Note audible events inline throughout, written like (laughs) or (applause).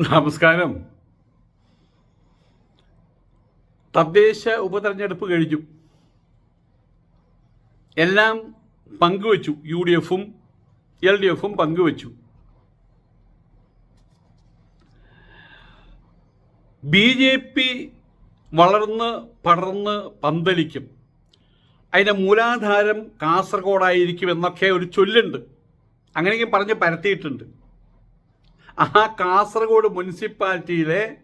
നമസ്കാരം. തദ്ദേശ ഉപതെരഞ്ഞെടുപ്പ് കഴിഞ്ഞു. എല്ലാം പങ്കുവച്ചു. യു ഡി എഫും എൽ ഡി എഫും പങ്കുവച്ചു. ബി ജെ പി വളർന്ന് പടർന്ന് പന്തലിക്കും. അതിന്റെ മൂലാധാരം കാസർഗോഡായിരിക്കും എന്നൊക്കെ ഒരു ചൊല്ലുണ്ട്. അങ്ങനെയൊക്കെ പറഞ്ഞ് പരത്തിയിട്ടുണ്ട്. ആ കാസർഗോഡ് മുനിസിപ്പാലിറ്റിയിലെ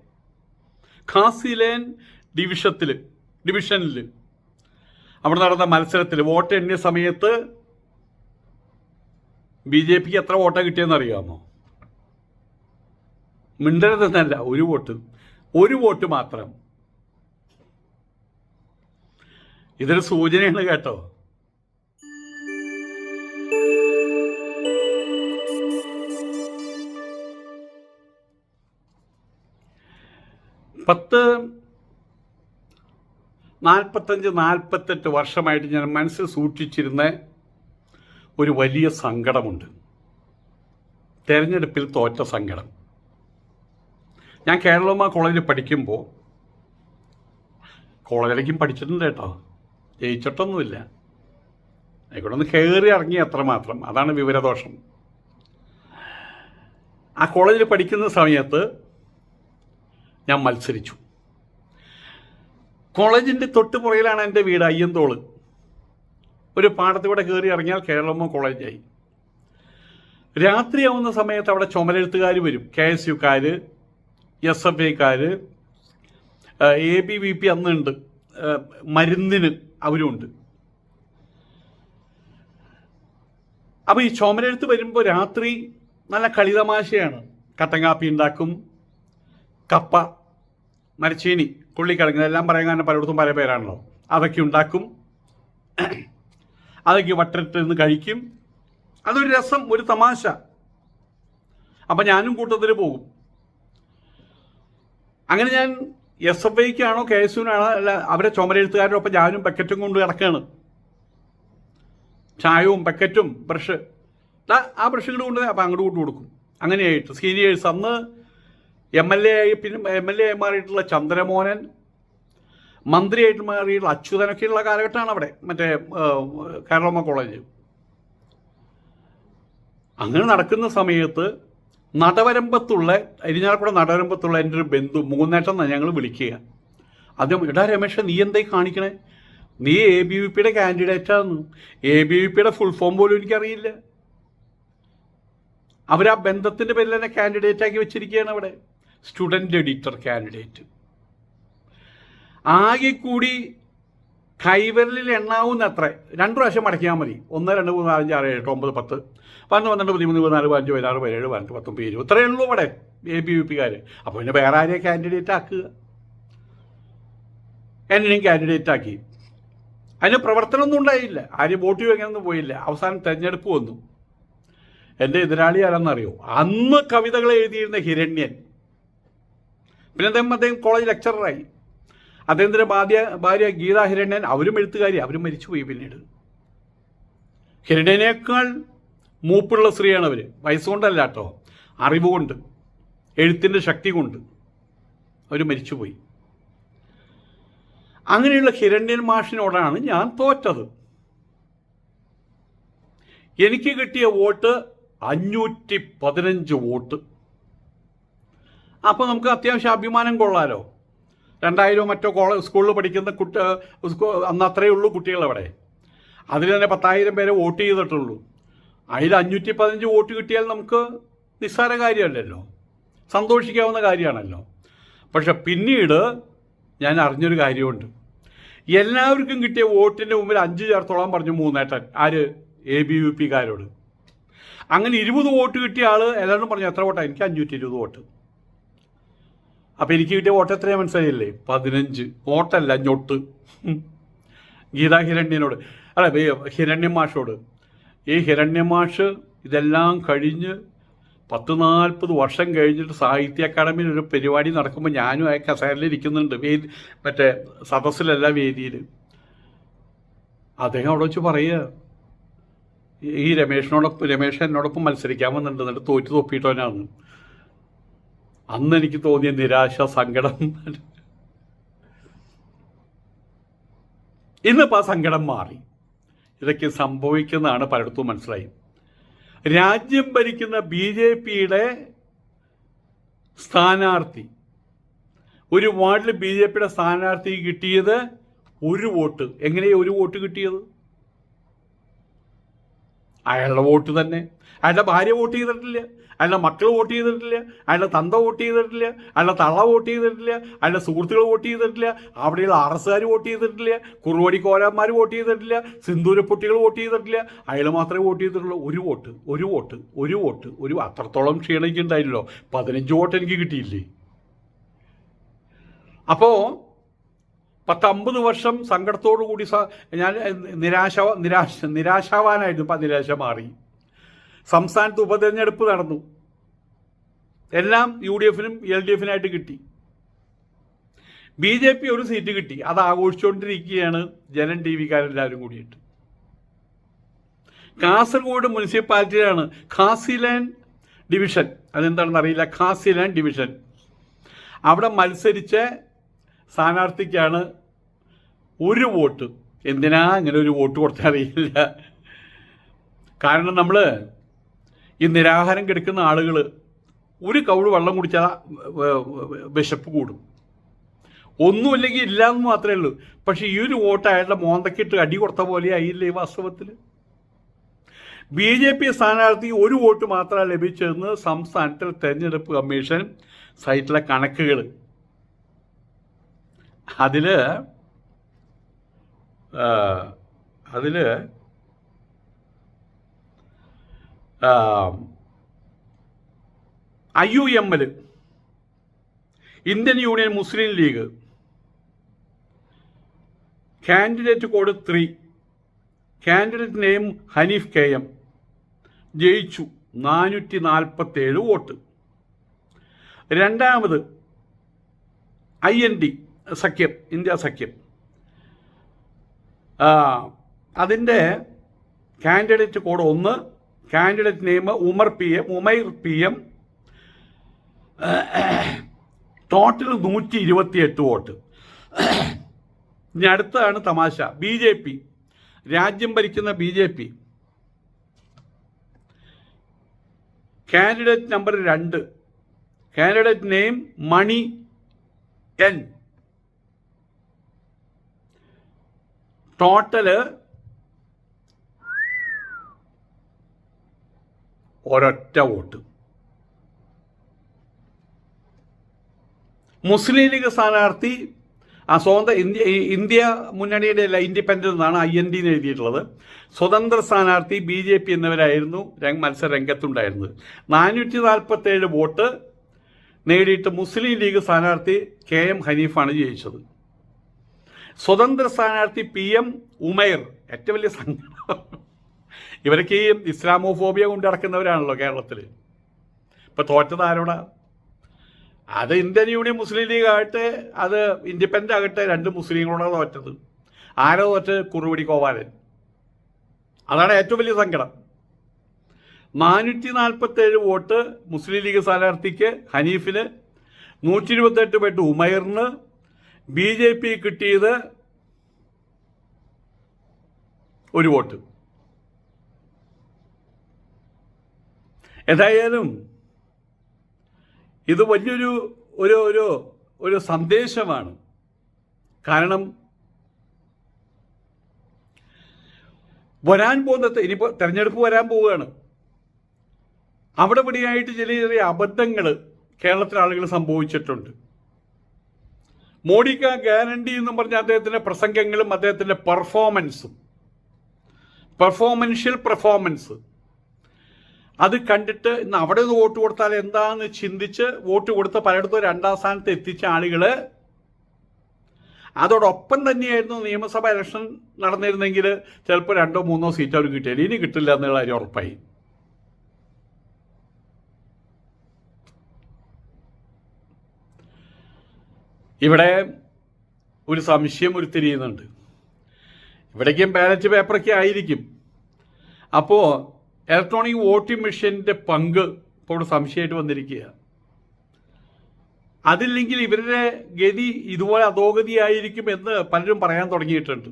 ഖാസിലേൻ ഡിവിഷത്തിൽ ഡിവിഷനിൽ അവിടെ നടന്ന മത്സരത്തിൽ വോട്ട് എണ്ണിയ സമയത്ത് ബി ജെ പിക്ക് എത്ര വോട്ടാണ് കിട്ടിയെന്ന് അറിയാമോ? മിണ്ടരുതെന്നല്ല ഒരു വോട്ട്. ഒരു വോട്ട് മാത്രം. ഇതൊരു സൂചനയാണ് കേട്ടോ. പത്ത് നാൽപ്പത്തഞ്ച് നാൽപ്പത്തെട്ട് വർഷമായിട്ട് ഞാൻ മനസ്സിൽ സൂക്ഷിച്ചിരുന്ന ഒരു വലിയ സങ്കടമുണ്ട്. തെരഞ്ഞെടുപ്പിൽ തോറ്റ സങ്കടം. ഞാൻ കേരളമാ കോളേജിൽ പഠിക്കുമ്പോൾ കോളേജിലേക്കും പഠിച്ചിട്ടുണ്ട് കേട്ടോ. ജയിച്ചിട്ടൊന്നുമില്ല. ആയിക്കോട്ടെ ഒന്ന് കയറി ഇറങ്ങി അത്രമാത്രം. അതാണ് വിവരദോഷം. ആ കോളേജിൽ പഠിക്കുന്ന സമയത്ത് ഞാൻ മത്സരിച്ചു. കോളേജിന്റെ തൊട്ട് പുറയിലാണ് എന്റെ വീട് അയ്യന്തോൾ. ഒരു പാടത്തൂടെ കയറി ഇറങ്ങിയാൽ കേരളമോ കോളേജായി. രാത്രിയാവുന്ന സമയത്ത് അവിടെ ചുമരെഴുത്തുകാർ വരും. കെ എസ് യുക്കാർ എസ് എഫ് ഐക്കാർ എ ബി വി പി അന്നുണ്ട്. മരുന്നിന് അവരുമുണ്ട് അപ്പോൾ ഈ ചുമരെഴുത്ത് വരുമ്പോൾ രാത്രി നല്ല കളിതമാശയാണ്. കട്ടൻ കാപ്പി ഉണ്ടാക്കും കപ്പ മരച്ചീനി പുള്ളിക്കിഴങ്ങ് ഇതെല്ലാം പറയാൻ കാരണം പലയിടത്തും പല പേരാണല്ലോ. അതൊക്കെ ഉണ്ടാക്കും. അതൊക്കെ നിന്ന് കഴിക്കും. അതൊരു രസം ഒരു തമാശ. അപ്പം ഞാനും കൂട്ടത്തിൽ പോകും. അങ്ങനെ ഞാൻ എസ് എഫ് ഐക്കാണോ കെ എസ് യുനാണോ അല്ല അവരെ ചുമരെഴുത്തുകാരുടെ ഒപ്പം ഞാനും ബക്കറ്റും കൊണ്ട് കിടക്കുകയാണ് ചായവും ബക്കറ്റും ബ്രഷ്. ആ ബ്രഷ് ഇങ്ങോട്ട് കൊണ്ട് അപ്പം അങ്ങോട്ട് കൊണ്ട് കൊടുക്കും. അങ്ങനെയായിട്ട്. സീനിയേഴ്സ് അന്ന് എം എൽ എ ആയി പിന്നെ എം എൽ എ ആയി മാറിയിട്ടുള്ള ചന്ദ്രമോഹനൻ മന്ത്രിയായിട്ട് മാറിയിട്ടുള്ള അച്യുതനൊക്കെയുള്ള കാലഘട്ടമാണ് അവിടെ മറ്റേ കേരളമ്മ കോളേജ്. അങ്ങനെ നടക്കുന്ന സമയത്ത് നടവരമ്പത്തുള്ള ഇരിഞ്ഞാലക്കുട നടവരമ്പത്തുള്ള എന്റെ ഒരു ബന്ധു മൂന്നേട്ടം എന്നാണ് ഞങ്ങൾ വിളിക്കുക. അദ്ദേഹം എടാ രമേശ നീ എന്തായി കാണിക്കണേ? നീ എ ബി വി പിയുടെ കാൻഡിഡേറ്റാന്ന് എ ബി വി പിയുടെ ഫുൾ ഫോം പോലും എനിക്കറിയില്ല. അവരാ ബന്ധത്തിന്റെ പേരിൽ തന്നെ കാൻഡിഡേറ്റ് ആക്കി വെച്ചിരിക്കുകയാണ് അവിടെ. സ്റ്റുഡന്റ് എഡിറ്റർ കാൻഡിഡേറ്റ് ആകെ കൂടി കൈവിരലിൽ എണ്ണാവുന്ന അത്ര രണ്ട് പ്രാവശ്യം മടക്കിയാൽ മതി. ഒന്ന് രണ്ട് മൂന്ന് നാലഞ്ച് ആറ് ഏഴ് എട്ട് ഒമ്പത് പത്ത് പതിനൊന്ന് പന്ത്രണ്ട് പതിമൂന്ന് പതിനാല് പതിനഞ്ച് പതിനാറ് പതിനേഴ് പതിനെട്ട് പത്തൊമ്പത് ഇരുപത്. ഇത്രയേ ഉള്ളൂ അവിടെ എ ബി യു പിക്കാർ അപ്പോൾ പിന്നെ വേറെ ആരെയും കാൻഡിഡേറ്റ് ആക്കുക? എന്നെയും കാൻഡിഡേറ്റ് ആക്കി. അതിന് പ്രവർത്തനമൊന്നും ഉണ്ടായില്ല. ആരും വോട്ട് ചോദിക്കാനൊന്നും പോയില്ല. അവസാനം തെരഞ്ഞെടുപ്പ് വന്നു. എന്റെ എതിരാളി ആരെന്നറിയോ? അന്ന് കവിതകൾ എഴുതിയിരുന്ന ഹിരണ്യൻ. പിന്നെ അദ്ദേഹം അദ്ദേഹം കോളേജ് ലെക്ചററായി അദ്ദേഹത്തിന്റെ ഭാര്യ ഭാര്യ ഗീതാ ഹിരണ്യൻ അവരും എഴുത്തുകാരി അവരും മരിച്ചുപോയി പിന്നീട്. ഹിരണ്യനേക്കാൾ മൂപ്പുള്ള സ്ത്രീയാണ് അവർ വയസ്സുകൊണ്ടല്ല കേട്ടോ. അറിവുകൊണ്ട് എഴുത്തിന്റെ ശക്തി കൊണ്ട് അവർ മരിച്ചുപോയി. അങ്ങനെയുള്ള ഹിരണ്യൻ മാഷിനോടാണ് ഞാൻ തോറ്റത്. എനിക്ക് കിട്ടിയ വോട്ട് അഞ്ഞൂറ്റി പതിനഞ്ച് വോട്ട്. അപ്പോൾ നമുക്ക് അത്യാവശ്യം അഭിമാനം കൊള്ളാലോ. രണ്ടായിരം മറ്റോ കോളേജ് സ്കൂളിൽ പഠിക്കുന്ന കുട്ടി അന്ന് അത്രയേ ഉള്ളൂ കുട്ടികളവിടെ. അതിൽ തന്നെ പത്തായിരം പേരെ വോട്ട് ചെയ്തിട്ടുള്ളൂ. അതിൽ അഞ്ഞൂറ്റി പതിനഞ്ച് വോട്ട് കിട്ടിയാൽ നമുക്ക് നിസ്സാര കാര്യമല്ലല്ലോ. സന്തോഷിക്കാവുന്ന കാര്യമാണല്ലോ. പക്ഷെ പിന്നീട് ഞാൻ അറിഞ്ഞൊരു കാര്യമുണ്ട്. എല്ലാവർക്കും കിട്ടിയ വോട്ടിന്റെ മുമ്പിൽ അഞ്ച് ചേർത്തോളം പറഞ്ഞു മൂന്നേട്ടൻ ആര്? എ ബി യു പിക്കാരോട് അങ്ങനെ ഇരുപത് വോട്ട് കിട്ടിയ ആൾ എല്ലാവരും പറഞ്ഞു എത്ര വോട്ടാണ് എനിക്ക് അഞ്ഞൂറ്റി ഇരുപത് വോട്ട്. അപ്പോൾ എനിക്ക് കിട്ടിയ വോട്ട് എത്രയാ മനസ്സിലായില്ലേ? പതിനഞ്ച്. വോട്ടല്ല ഞൊട്ട്. ഗീതാ ഹിരണ്യനോട്. അല്ല ഹിരണ്യമാഷോട്. മാഷോട് ഈ ഹിരണ്യമാഷ് ഇതെല്ലാം കഴിഞ്ഞ് പത്ത് നാൽപ്പത് വർഷം കഴിഞ്ഞിട്ട് സാഹിത്യ അക്കാദമിയിൽ ഒരു പരിപാടി നടക്കുമ്പോൾ ഞാനും ആ കസേരയിൽ ഇരിക്കുന്നുണ്ട് വേദി മറ്റേ സദസ്സിലല്ല വേദിയിൽ അദ്ദേഹം അവിടെ വെച്ച് പറയുക ഈ രമേഷിനോടൊപ്പം രമേഷ് എന്നോടൊപ്പം മത്സരിക്കാൻ വന്നിട്ടുണ്ട് എന്നിട്ട് തോറ്റു തൊപ്പിയിട്ടവനാണ് അന്ന് എനിക്ക് തോന്നിയ നിരാശ സങ്കടം. ഇന്നിപ്പോൾ ആ സങ്കടം മാറി. ഇതൊക്കെ സംഭവിക്കുന്നതാണ് പലയിടത്തും മനസ്സിലായി. രാജ്യം ഭരിക്കുന്ന ബി ജെ പിയുടെ സ്ഥാനാർത്ഥി ഒരു വാർഡിൽ ബി ജെ പിയുടെ സ്ഥാനാർത്ഥി കിട്ടിയത് ഒരു വോട്ട്. എങ്ങനെയാണ് ഒരു വോട്ട് കിട്ടിയത്? അയാളുടെ വോട്ട് തന്നെ. അയാളുടെ ഭാര്യ വോട്ട് ചെയ്തിട്ടില്ല. അയാളുടെ മക്കൾ വോട്ട് ചെയ്തിട്ടില്ല. അയാളുടെ തന്ത വോട്ട് ചെയ്തിട്ടില്ല. അയാളുടെ തള്ള വോട്ട് ചെയ്തിട്ടില്ല. അയാളുടെ സുഹൃത്തുക്കൾ വോട്ട് ചെയ്തിട്ടില്ല. അവിടെയുള്ള അറസുകാർ വോട്ട് ചെയ്തിട്ടില്ല. കുറുവടി കോലന്മാർ വോട്ട് ചെയ്തിട്ടില്ല. സിന്ദൂരപ്പൊട്ടികൾ വോട്ട് ചെയ്തിട്ടില്ല. അയാൾ മാത്രമേ വോട്ട് ചെയ്തിട്ടുള്ളൂ. ഒരു വോട്ട് ഒരു വോട്ട് ഒരു വോട്ട് ഒരു അത്രത്തോളം ക്ഷീണിക്കുണ്ടായില്ലോ പതിനഞ്ച് വോട്ട് എനിക്ക് കിട്ടിയില്ലേ? അപ്പോൾ പത്തമ്പത് വർഷം സങ്കടത്തോടു കൂടി ഞാൻ നിരാശ നിരാശ നിരാശാവാനായിരുന്നു. ഇപ്പം നിരാശ മാറി. സംസ്ഥാനത്ത് ഉപതെരഞ്ഞെടുപ്പ് നടന്നു. എല്ലാം യു ഡി എഫിനും എൽ ഡി എഫിനായിട്ട് കിട്ടി. ബി ജെ പി ഒരു സീറ്റ് കിട്ടി. അത് ആഘോഷിച്ചുകൊണ്ടിരിക്കുകയാണ് ജനൻ ടി വിക്കാരെല്ലാവരും കൂടിയിട്ട്. കാസർഗോഡ് മുനിസിപ്പാലിറ്റിയിലാണ് ഖാസിലാൻഡ് ഡിവിഷൻ. അതെന്താണെന്ന് അറിയില്ല. ഖാസിലാൻഡ് ഡിവിഷൻ. അവിടെ മത്സരിച്ച സ്ഥാനാർത്ഥിക്കാണ് ഒരു വോട്ട്. എന്തിനാ ഇങ്ങനെ ഒരു വോട്ട് കൊടുത്താൽ അറിയില്ല. കാരണം നമ്മൾ ഈ നിരാഹാരം കിടക്കുന്ന ആളുകൾ ഒരു കൗൾ വെള്ളം കുടിച്ചാൽ വിശപ്പ് കൂടും. ഒന്നുമില്ലെങ്കിൽ ഇല്ല എന്ന് മാത്രമേ ഉള്ളൂ. പക്ഷേ ഈ ഒരു വോട്ട് അയാളുടെ മോന്തക്കിട്ട് അടി കൊടുത്ത പോലെ ആയില്ലേ വാസ്തവത്തിൽ ബി ജെ പി സ്ഥാനാർത്ഥി ഒരു വോട്ട് മാത്രമാണ് ലഭിച്ചതെന്ന് സംസ്ഥാനത്തിൽ തെരഞ്ഞെടുപ്പ് കമ്മീഷൻ സൈറ്റിലെ കണക്കുകൾ അതിൽ അതിൽ I U M L Indian Union Muslim League candidate code three candidate name Hanif K M ജയിച്ചു നാനൂറ്റി നാൽപ്പത്തേഴ് വോട്ട്. രണ്ടാമത് ഐ എൻ ഡി സഖ്യം ഇന്ത്യ സഖ്യം. അതിന്റെ കാൻഡിഡേറ്റ് കോഡ് ഒന്ന് candidate name Umar P M Umair P M. Total നൂറ്റി ഇരുപത്തിയെട്ട് വോട്ട്. ഇനി അടുത്തതാണ് തമാശ. B J P. രാജ്യം ഭരിക്കുന്ന B J P. Candidate number രണ്ട്. Candidate name Mani N. Total ഒരൊറ്റ വോട്ട്. മുസ്ലിം ലീഗ് സ്ഥാനാർത്ഥി ആ സ്വതന്ത്ര ഇന്ത്യ ഇന്ത്യ മുന്നണിയുടെ അല്ല ഇൻഡിപെൻഡന്റ് എന്നാണ് ഐ എൻ ഡി എന്ന് എഴുതിയിട്ടുള്ളത്. സ്വതന്ത്ര സ്ഥാനാർത്ഥി ബി ജെ പി എന്നിവരായിരുന്നു മത്സര രംഗത്തുണ്ടായിരുന്നത്. നാനൂറ്റി നാൽപ്പത്തേഴ് വോട്ട് നേടിയിട്ട് മുസ്ലിം ലീഗ് സ്ഥാനാർത്ഥി കെ എം ഹനീഫാണ് ജയിച്ചത്. സ്വതന്ത്ര സ്ഥാനാർത്ഥി പി എം ഉമേർ. ഏറ്റവും വലിയ സംഘടന ഇവരൊക്കെ ഈ ഇസ്ലാമോഫോബിയ കൊണ്ട് നടക്കുന്നവരാണല്ലോ കേരളത്തിൽ ഇപ്പം തോറ്റത് ആരോടാ? അത് ഇന്ത്യൻ യൂണിയൻ മുസ്ലിം ലീഗ് ആകട്ടെ അത് ഇൻഡിപെൻഡന്റ് ആകട്ടെ രണ്ട് മുസ്ലിങ്ങളോടാണ് തോറ്റത്. ആരോ തോറ്റ് കുറുപിടി കോവാലൻ അതാണ് ഏറ്റവും വലിയ സങ്കടം. നാനൂറ്റി നാൽപ്പത്തേഴ് വോട്ട് മുസ്ലിം ലീഗ് സ്ഥാനാർത്ഥിക്ക് ഹനീഫിന് നൂറ്റി ഇരുപത്തെട്ട് വോട്ട് ഉമൈറിന് ബി ജെ പി കിട്ടിയത് ഒരു വോട്ട്. എന്തായാലും ഇത് വലിയൊരു ഒരു ഒരു ഒരു സന്ദേശമാണ്. കാരണം വരാൻ പോകുന്ന ഇനിയിപ്പോൾ തെരഞ്ഞെടുപ്പ് വരാൻ പോവുകയാണ്. അവിടെ പിടിയായിട്ട് ചെറിയ ചെറിയ അബദ്ധങ്ങൾ കേരളത്തിലെ ആളുകൾ സംഭവിച്ചിട്ടുണ്ട്. മോഡിക്ക ഗ്യാരണ്ടി എന്ന് പറഞ്ഞ അദ്ദേഹത്തിന്റെ പ്രസംഗങ്ങളും അദ്ദേഹത്തിന്റെ പെർഫോമൻസും പെർഫോമൻഷ്യൽ പെർഫോമൻസ് അത് കണ്ടിട്ട് ഇന്ന് അവിടെ നിന്ന് വോട്ട് കൊടുത്താൽ എന്താന്ന് ചിന്തിച്ച് വോട്ട് കൊടുത്ത് പലയിടത്തും രണ്ടാം സ്ഥാനത്ത് എത്തിച്ച ആളുകൾ അതോടൊപ്പം തന്നെയായിരുന്നു നിയമസഭാ ഇലക്ഷൻ നടന്നിരുന്നെങ്കിൽ ചിലപ്പോൾ രണ്ടോ മൂന്നോ സീറ്റ് അവർ കിട്ടിയാൽ. ഇനി കിട്ടില്ല എന്നുള്ള കാര്യം ഉറപ്പായി. ഇവിടെ ഒരു സംശയം ഉരുത്തിരിയുന്നുണ്ട്. ഇവിടേക്കും ബാലറ്റ് പേപ്പറൊക്കെ ആയിരിക്കും. അപ്പോൾ ഇലക്ട്രോണിക് വോട്ടിംഗ് മെഷീന്റെ പങ്ക് ഇപ്പോൾ സംശയമായിട്ട് വന്നിരിക്കുക അതില്ലെങ്കിൽ ഇവരുടെ ഗതി ഇതുപോലെ അധോഗതിയായിരിക്കും എന്ന് പലരും പറയാൻ തുടങ്ങിയിട്ടുണ്ട്.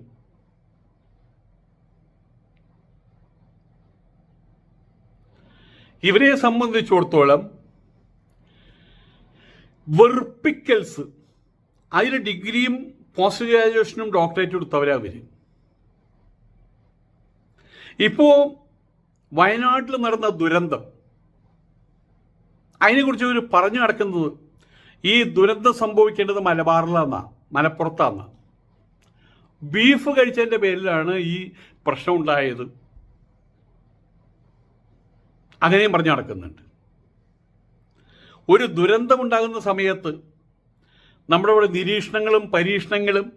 ഇവരെ സംബന്ധിച്ചിടത്തോളം വെറുപ്പിക്കൽസ് അതിൽ ഡിഗ്രിയും പോസ്റ്റ് ഗ്രാജുവേഷനും ഡോക്ടറേറ്റ് എടുത്തവരാ അവർ ഇപ്പോൾ വയനാട്ടിൽ നടന്ന ദുരന്തം അതിനെക്കുറിച്ച് ഇവർ പറഞ്ഞു നടക്കുന്നത് ഈ ദുരന്തം സംഭവിക്കേണ്ടത് മലബാറിലാന്നാ മലപ്പുറത്താണ് ബീഫ് കഴിച്ചതിന്റെ പേരിലാണ് ഈ പ്രശ്നം ഉണ്ടായത്. അങ്ങനെയും പറഞ്ഞു നടക്കുന്നുണ്ട്. ഒരു ദുരന്തമുണ്ടാകുന്ന സമയത്ത് നമ്മുടെ ഇവിടെ നിരീക്ഷണങ്ങളും പരീക്ഷണങ്ങളും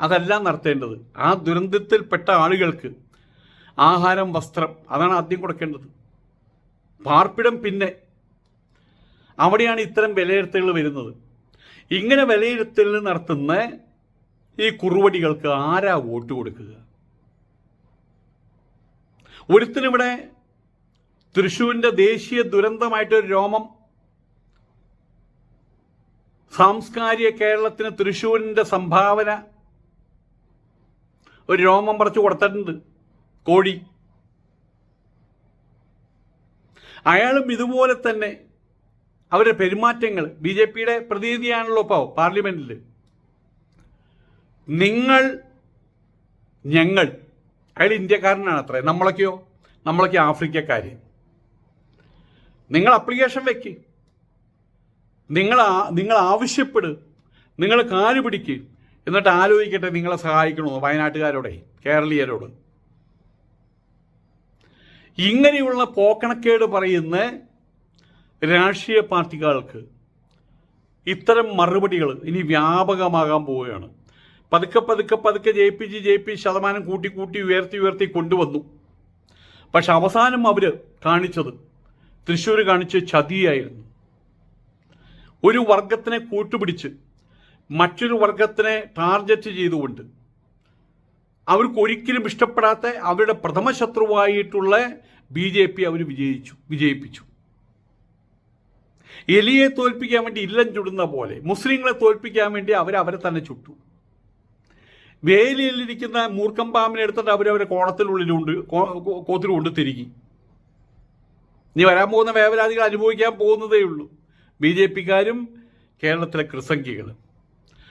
അതെല്ലാം നടത്തേണ്ടത്. ആ ദുരന്തത്തിൽപ്പെട്ട ആളുകൾക്ക് ആഹാരം വസ്ത്രം അതാണ് ആദ്യം കൊടുക്കേണ്ടത്. പാർപ്പിടം പിന്നെ അവിടെയാണ് ഇത്തരം വിലയിരുത്തലുകൾ വരുന്നത്. ഇങ്ങനെ വിലയിരുത്തൽ നടത്തുന്ന ഈ കുറുവടികൾക്ക് ആരാ വോട്ട് കൊടുക്കുക? ഒരുത്തിനിവിടെ തൃശ്ശൂരിന്റെ ദേശീയ ദുരന്തമായിട്ടൊരു രോമം സാംസ്കാരിക കേരളത്തിന് തൃശ്ശൂരിന്റെ സംഭാവന ഒരു രോമം പറിച്ചു കൊടുത്തിട്ടുണ്ട്. കോഴി. അയാളും ഇതുപോലെ തന്നെ അവരുടെ പെരുമാറ്റങ്ങൾ ബി ജെ പിയുടെ പ്രതിനിധിയാണല്ലോ ഇപ്പോൾ പാർലമെന്റിൽ നിങ്ങൾ ഞങ്ങൾ അയാൾ ഇന്ത്യക്കാരനാണ് അത്രേ. നമ്മളൊക്കെയോ? നമ്മളൊക്കെ ആഫ്രിക്കക്കാർ നിങ്ങൾ അപ്ലിക്കേഷൻ വെക്ക്. നിങ്ങൾ നിങ്ങൾ ആവശ്യപ്പെട്. നിങ്ങൾ കാൽ പിടിക്ക്. എന്നിട്ട് ആലോചിക്കട്ടെ നിങ്ങളെ സഹായിക്കണോ വയനാട്ടുകാരോടെ കേരളീയരോട്. ഇങ്ങനെയുള്ള പോക്കണക്കേട് പറയുന്ന രാഷ്ട്രീയ പാർട്ടികൾക്ക് ഇത്തരം മറുപടികൾ ഇനി വ്യാപകമാകാൻ പോവുകയാണ്. പതുക്കെ പതുക്കെ പതുക്കെ ജയിപ്പിച്ച് ജയിപ്പിച്ച് ശതമാനം കൂട്ടി കൂട്ടി ഉയർത്തി ഉയർത്തി കൊണ്ടുവന്നു. പക്ഷെ അവസാനം അവർ കാണിച്ചത് തൃശ്ശൂർ കാണിച്ച ചതിയായിരുന്നു. ഒരു വർഗത്തിനെ കൂട്ടുപിടിച്ച് മറ്റൊരു വർഗത്തിനെ ടാർഗറ്റ് ചെയ്തുകൊണ്ട് അവർക്ക് ഒരിക്കലും ഇഷ്ടപ്പെടാത്ത അവരുടെ പ്രഥമ ശത്രുവായിട്ടുള്ള ബി ജെ പി അവർ വിജയിച്ചു വിജയിപ്പിച്ചു. എലിയെ തോൽപ്പിക്കാൻ വേണ്ടി ഇല്ലം ചുടുന്ന പോലെ മുസ്ലിങ്ങളെ തോൽപ്പിക്കാൻ വേണ്ടി അവർ അവരെ തന്നെ ചുട്ടു. വേലിയിലിരിക്കുന്ന മൂർഖം പാമ്പിനെ എടുത്തിട്ട് അവരവരെ കോണത്തിനുള്ളിലുണ്ട് കോത്തിലുകൊണ്ട് തിരികി. നീ വരാൻ പോകുന്ന വേവലാതികൾ അനുഭവിക്കാൻ പോകുന്നതേ ഉള്ളൂ. ബി ജെ പിക്കാരും കേരളത്തിലെ ക്രിസംഖ്യകളും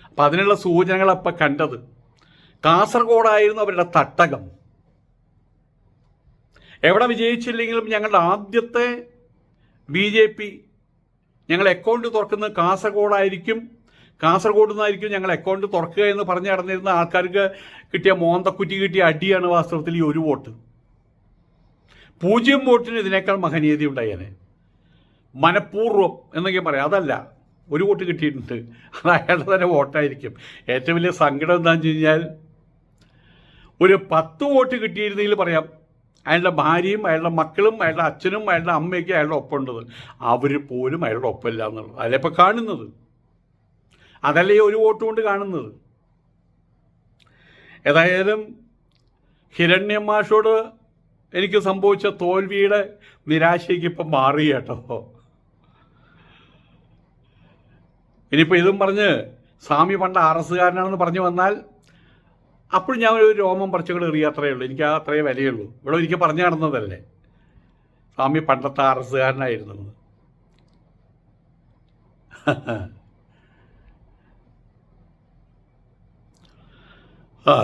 അപ്പം അതിനുള്ള സൂചനകൾ അപ്പം കണ്ടത് കാസർഗോഡായിരുന്നു അവരുടെ തട്ടകം. എവിടെ വിജയിച്ചില്ലെങ്കിലും ഞങ്ങളുടെ ആദ്യത്തെ ബി ജെ പി ഞങ്ങൾ അക്കൗണ്ട് തുറക്കുന്നത് കാസർഗോഡായിരിക്കും. കാസർഗോഡ് നിന്നായിരിക്കും ഞങ്ങൾ അക്കൗണ്ട് തുറക്കുക എന്ന് പറഞ്ഞു നടന്നിരുന്ന ആൾക്കാർക്ക് കിട്ടിയ മോന്തക്കുറ്റി കിട്ടിയ അടിയാണ് വാസ്തവത്തിൽ ഈ ഒരു വോട്ട്. പൂജ്യം വോട്ടിന് ഇതിനേക്കാൾ മഹനീയത ഉണ്ടായേനെ മനഃപൂർവം എന്നൊക്കെ പറയാം. അതല്ല ഒരു വോട്ട് കിട്ടിയിട്ടുണ്ട്. അത് അയാളുടെ തന്നെ വോട്ടായിരിക്കും. ഏറ്റവും വലിയ സങ്കടം എന്താണെന്ന് വെച്ച് കഴിഞ്ഞാൽ ഒരു പത്ത് വോട്ട് കിട്ടിയിരുന്നെങ്കിൽ പറയാം അയാളുടെ ഭാര്യയും അയാളുടെ മക്കളും അയാളുടെ അച്ഛനും അയാളുടെ അമ്മയൊക്കെ അയാളുടെ ഒപ്പം ഉണ്ടത് അവർ പോലും അയാളുടെ ഒപ്പമില്ല എന്നുള്ളത്. അതല്ലേ ഇപ്പം കാണുന്നത്? അതല്ലേ ഒരു വോട്ട് കൊണ്ട് കാണുന്നത്? ഏതായാലും ഹിരണ്യമാഷോട് എനിക്ക് സംഭവിച്ച തോൽവിയുടെ നിരാശയ്ക്ക് ഇപ്പം മാറി കേട്ടോ. ഇനിയിപ്പോൾ ഇതും പറഞ്ഞ് സ്വാമി പണ്ട് ആർ എസ്സുകാരനാണെന്ന് പറഞ്ഞു വന്നാൽ അപ്പോൾ ഞാൻ ഒരു രോമം പറിച്ചുകൾ എറിയ അത്രയേ ഉള്ളൂ. എനിക്ക് ആ അത്രയേ വിലയുള്ളൂ. ഇവിടെ ഒരിക്കൽ പറഞ്ഞു നടന്നതല്ലേ? സ്വാമി പണ്ടത്തെ ആർ എസ്സുകാരനായിരുന്നു (laughs) ആ.